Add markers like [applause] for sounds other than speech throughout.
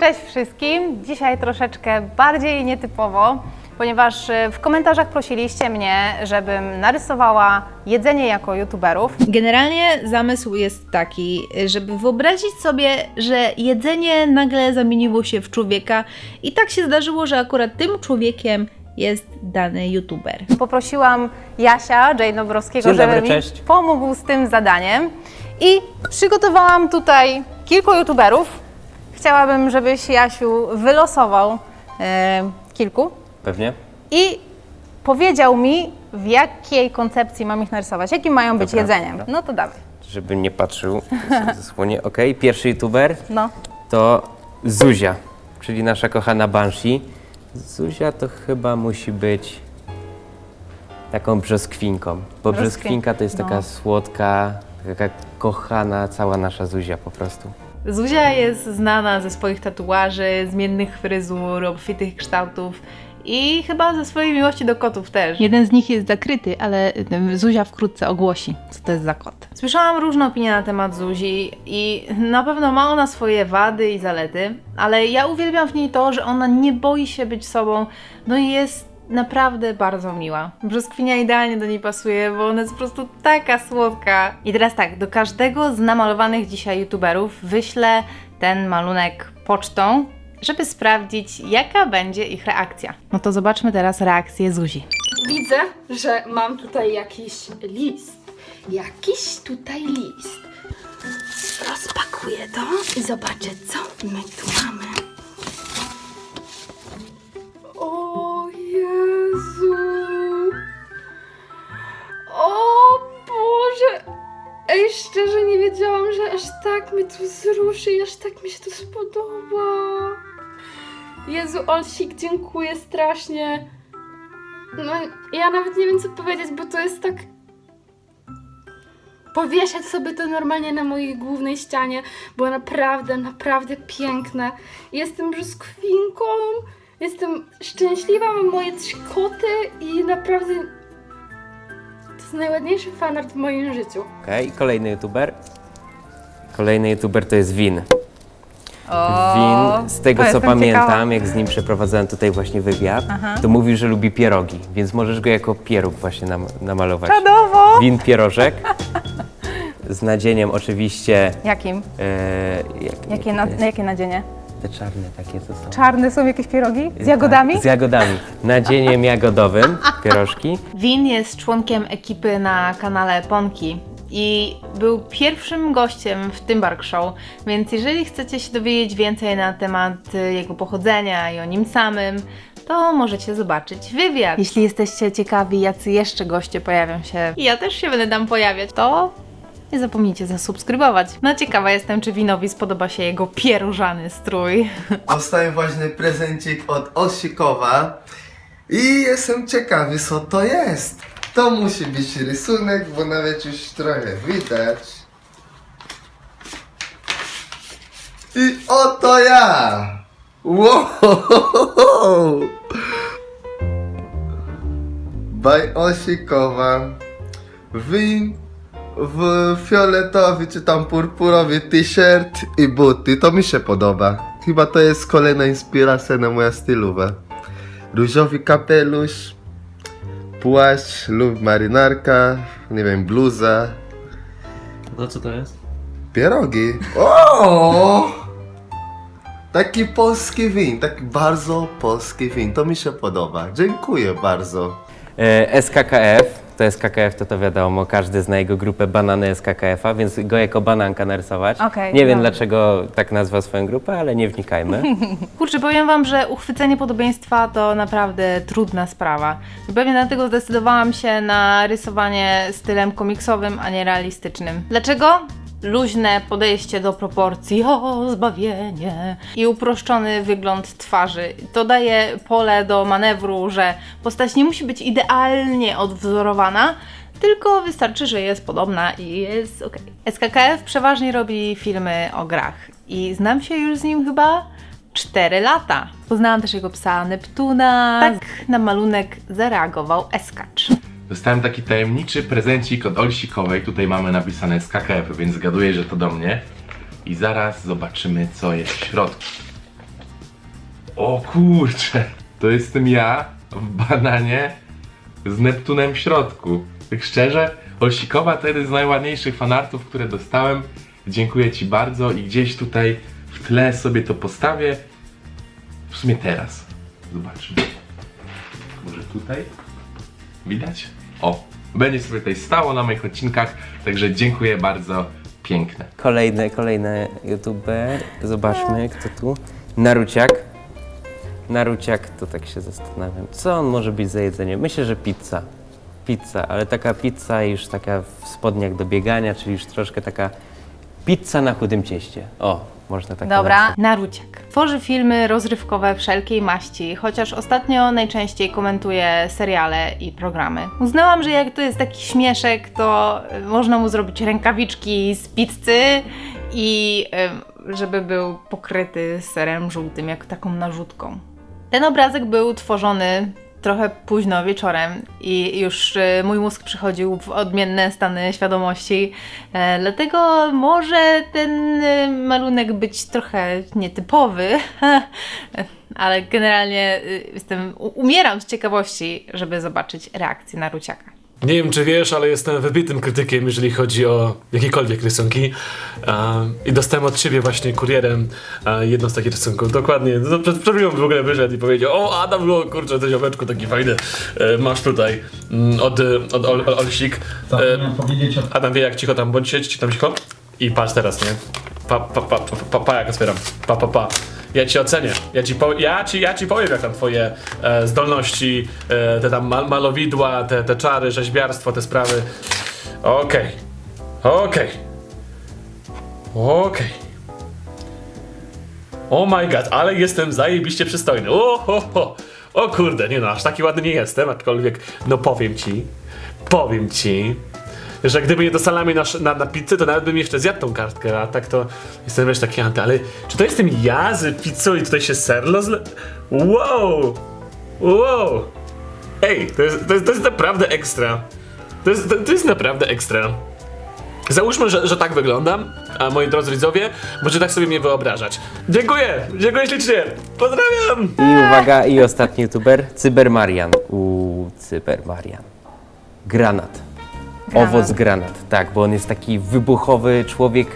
Cześć wszystkim. Dzisiaj troszeczkę bardziej nietypowo, ponieważ e, w komentarzach prosiliście mnie, żebym narysowała jedzenie jako youtuberów. Generalnie zamysł jest taki, żeby wyobrazić sobie, że jedzenie nagle zamieniło się w człowieka i tak się zdarzyło, że akurat tym człowiekiem jest dany youtuber. Poprosiłam Jasia, Jay dobry, żeby mi pomógł z tym zadaniem i przygotowałam tutaj kilku youtuberów. Chciałabym, żebyś Jasiu wylosował e, kilku Pewnie? i powiedział mi, w jakiej koncepcji mam ich narysować, jakim mają być Dobra, jedzeniem. dobra. No to dawaj. Żeby nie patrzył [laughs] sobie zasłonie. Ok, pierwszy youtuber No. to Zuzia, czyli nasza kochana Banshee. Zuzia to chyba musi być taką brzoskwinką, bo Brzoskwin- brzoskwinka to jest taka no. słodka, taka kochana cała nasza Zuzia po prostu. Zuzia jest znana ze swoich tatuaży, zmiennych fryzur, obfitych kształtów i chyba ze swojej miłości do kotów też. Jeden z nich jest zakryty, ale Zuzia wkrótce ogłosi, co to jest za kot. Słyszałam różne opinie na temat Zuzi i na pewno ma ona swoje wady i zalety, ale ja uwielbiam w niej to, że ona nie boi się być sobą, no i jest naprawdę bardzo miła. Brzoskwinia idealnie do niej pasuje, bo ona jest po prostu taka słodka. I teraz tak, do każdego z namalowanych dzisiaj youtuberów wyślę ten malunek pocztą, żeby sprawdzić, jaka będzie ich reakcja. No to zobaczmy teraz reakcję Zuzi. Widzę, że mam tutaj jakiś list. Jakiś tutaj list. Rozpakuję to i zobaczę, co my tu mamy. O Jezu! O Boże! Ej, szczerze nie wiedziałam, że aż tak mnie tu wzruszy i aż tak mi się to spodoba. Jezu, Olsik, dziękuję strasznie. No, ja nawet nie wiem, co powiedzieć, bo to jest tak. Powieszać sobie to normalnie na mojej głównej ścianie, bo naprawdę, naprawdę piękne. Jestem brzoskwinką, jestem szczęśliwa, mam moje trzy koty i naprawdę. To jest najładniejszy fanart w moim życiu. Ok, kolejny youtuber. Kolejny youtuber to jest Win. Win, z tego to co jestem pamiętam, ciekawa. jak z nim przeprowadzałem tutaj właśnie wywiad, to mówił, że lubi pierogi, więc możesz go jako pieróg właśnie nam, namalować. Czadowo! Win pierożek. Z nadzieniem oczywiście. Jakim? E, jak, Jakie, jak na, jakie nadzienie? Te czarne takie co są. Czarne są jakieś pierogi? Z jagodami? Tak, z jagodami. Nadzieniem jagodowym [laughs] pierożki. Win jest członkiem ekipy na kanale Ponki i był pierwszym gościem w tym Bark Show, więc jeżeli chcecie się dowiedzieć więcej na temat jego pochodzenia i o nim samym, to możecie zobaczyć wywiad. Jeśli jesteście ciekawi, jacy jeszcze goście pojawią się i ja też się będę tam pojawiać, to nie zapomnijcie zasubskrybować. No ciekawa jestem, czy Winowi spodoba się jego pierużany strój. [laughs] Dostałem właśnie prezencik od Osikowa i jestem ciekawy co to jest. To musi być rysunek, bo nawet już trochę widać. I oto ja! Wow! By Osikowa. Win w fioletowy czy tam purpurowy t-shirt i buty. To mi się podoba. Chyba to jest kolejna inspiracja na moja stylowa. Różowy kapelusz, płaszcz lub marynarka, nie wiem, bluza. To co to jest? Pierogi. O! Taki polski win, taki bardzo polski win. To mi się podoba. Dziękuję bardzo. E, SKKF, to SKKF to to wiadomo, każdy zna jego grupę Banany SKKF-a, więc go jako bananka narysować. Okej, Nie wiem dobra. dlaczego tak nazwał swoją grupę, ale nie wnikajmy. [laughs] Kurczę, powiem Wam, że uchwycenie podobieństwa to naprawdę trudna sprawa. Pewnie dlatego zdecydowałam się na rysowanie stylem komiksowym, a nie realistycznym. Dlaczego? Luźne podejście do proporcji, o zbawienie i uproszczony wygląd twarzy. To daje pole do manewru, że postać nie musi być idealnie odwzorowana, tylko wystarczy, że jest podobna i jest ok. SKKF przeważnie robi filmy o grach i znam się już z nim chyba 4 lata. Poznałam też jego psa Neptuna. Tak na malunek zareagował Eskacz. Dostałem taki tajemniczy prezencik od Oli Sikowej. Tutaj mamy napisane z KKF, więc zgaduję, że to do mnie. i zaraz zobaczymy, co jest w środku. O kurczę, to jestem ja w bananie z Neptunem w środku. Tak szczerze, Olsikowa to jeden z najładniejszych fanartów, które dostałem. Dziękuję Ci bardzo i gdzieś tutaj w tle sobie to postawię. W sumie teraz. Zobaczymy. Może tutaj? Widać? O, będzie sobie tutaj stało na moich odcinkach, także dziękuję bardzo. Piękne. Kolejne, kolejne YouTube. Zobaczmy, kto tu. Naruciak. Naruciak, to tak się zastanawiam. Co on może być za jedzenie? Myślę, że pizza. Pizza, ale taka pizza już taka w spodniach do biegania, czyli już troszkę taka pizza na chudym cieście. O, można tak Dobra, nazwać. Naruciak. Tworzy filmy rozrywkowe wszelkiej maści, chociaż ostatnio najczęściej komentuje seriale i programy. Uznałam, że jak to jest taki śmieszek, to y, można mu zrobić rękawiczki z pizzy i y, żeby był pokryty serem żółtym, jak taką narzutką. Ten obrazek był tworzony trochę późno wieczorem i już y, mój mózg przychodził w odmienne stany świadomości. E, dlatego może ten y, malunek być trochę nietypowy, [laughs] ale generalnie y, jestem, umieram z ciekawości, żeby zobaczyć reakcję na Ruciaka. Nie wiem, czy wiesz, ale jestem wybitym krytykiem, jeżeli chodzi o jakiekolwiek rysunki. E, I dostałem od ciebie właśnie kurierem e, jedno z takich rysunków. Dokładnie. No, przed, przed chwilą w ogóle wyszedł i powiedział: O, Adam, o, kurczę, to ziomeczku taki fajny. E, masz tutaj mm, od, od Ol, Ol, Olsik. E, powiedzieć o Adam wie, jak cicho tam bądź, siedź tam cicho. I patrz teraz, nie? Pa, pa, pa, pa, pa, pa jak otwieram. Pa, pa, pa. Ja ci ocenię. Ja ci, po, ja ci, ja ci powiem, jak tam twoje e, zdolności, e, te tam mal, malowidła, te, te czary, rzeźbiarstwo, te sprawy. Okej. Okej. Okej. Oh my god, ale jestem zajebiście przystojny. O, ho, ho. o kurde, nie no, aż taki ładny nie jestem, aczkolwiek, no powiem ci, powiem ci, że gdyby nie do salami na, na, na pizzę, to nawet bym jeszcze zjadł tą kartkę, a tak to jestem wiesz taki anty, ale czy to jestem ja z pizzą i tutaj się serlo zle... Wow! Wow! Ej, to jest, to jest, to jest naprawdę ekstra. To jest, to, to jest naprawdę ekstra. Załóżmy, że, że tak wyglądam, a moi drodzy widzowie, możecie tak sobie mnie wyobrażać. Dziękuję! Dziękuję ślicznie! Pozdrawiam! I uwaga, i ostatni YouTuber, Cybermarian. Uuu, Cybermarian. Granat. Owoc granat, tak, bo on jest taki wybuchowy człowiek.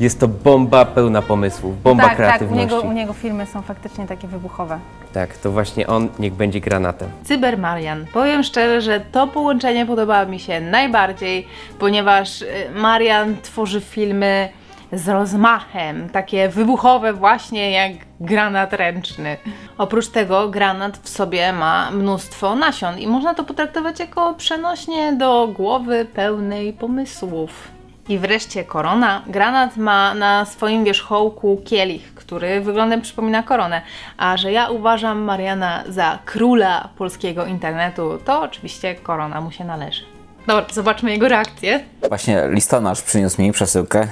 Jest to bomba pełna pomysłów, bomba tak, tak, u kreatywności. niego, u niego filmy są faktycznie takie wybuchowe. Tak, to właśnie on niech będzie granatem. Cyber Marian. Powiem szczerze, że to połączenie podobało mi się najbardziej, ponieważ y, Marian tworzy filmy z rozmachem, takie wybuchowe właśnie jak granat ręczny. Oprócz tego granat w sobie ma mnóstwo nasion i można to potraktować jako przenośnie do głowy pełnej pomysłów. I wreszcie korona. Granat ma na swoim wierzchołku kielich, który wyglądem przypomina koronę. A że ja uważam Mariana za króla polskiego internetu, to oczywiście korona mu się należy. Dobra, zobaczmy jego reakcję. Właśnie listonosz przyniósł mi przesyłkę.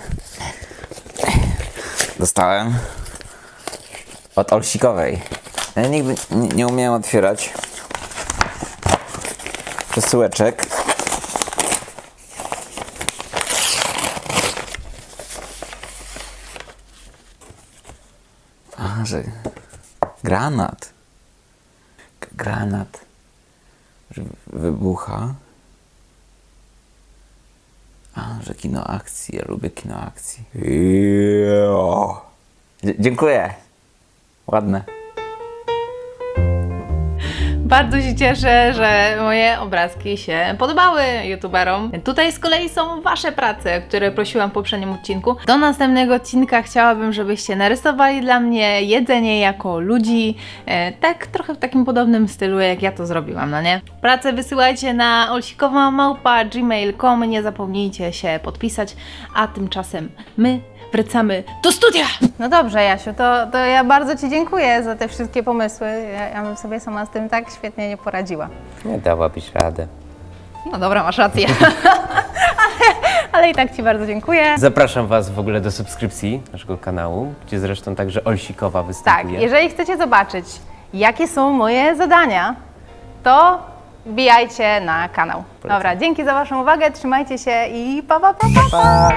Dostałem od Olsikowej. Ja nigdy nie, umiałem otwierać przesyłeczek. Że granat. Granat. Wybucha. A, że kino akcji. Ja lubię kino akcji. Dziękuję. Ładne. Bardzo się cieszę, że moje obrazki się podobały youtuberom. Tutaj z kolei są Wasze prace, które prosiłam w poprzednim odcinku. Do następnego odcinka chciałabym, żebyście narysowali dla mnie jedzenie jako ludzi, e, tak trochę w takim podobnym stylu, jak ja to zrobiłam, no nie? Pracę wysyłajcie na olsikowamałpa.gmail.com, nie zapomnijcie się podpisać, a tymczasem my wracamy do studia! No dobrze, Jasiu, to, to ja bardzo Ci dziękuję za te wszystkie pomysły. Ja, ja bym sobie sama z tym tak świetnie nie poradziła. Nie dałabyś radę. No dobra, masz rację. [laughs] ale, ale i tak Ci bardzo dziękuję. Zapraszam Was w ogóle do subskrypcji naszego kanału, gdzie zresztą także Olsikowa Tak, występuje. jeżeli chcecie zobaczyć, jakie są moje zadania, to wbijajcie na kanał. Dobra, dzięki za Waszą uwagę, trzymajcie się i pa pa pa pa! pa.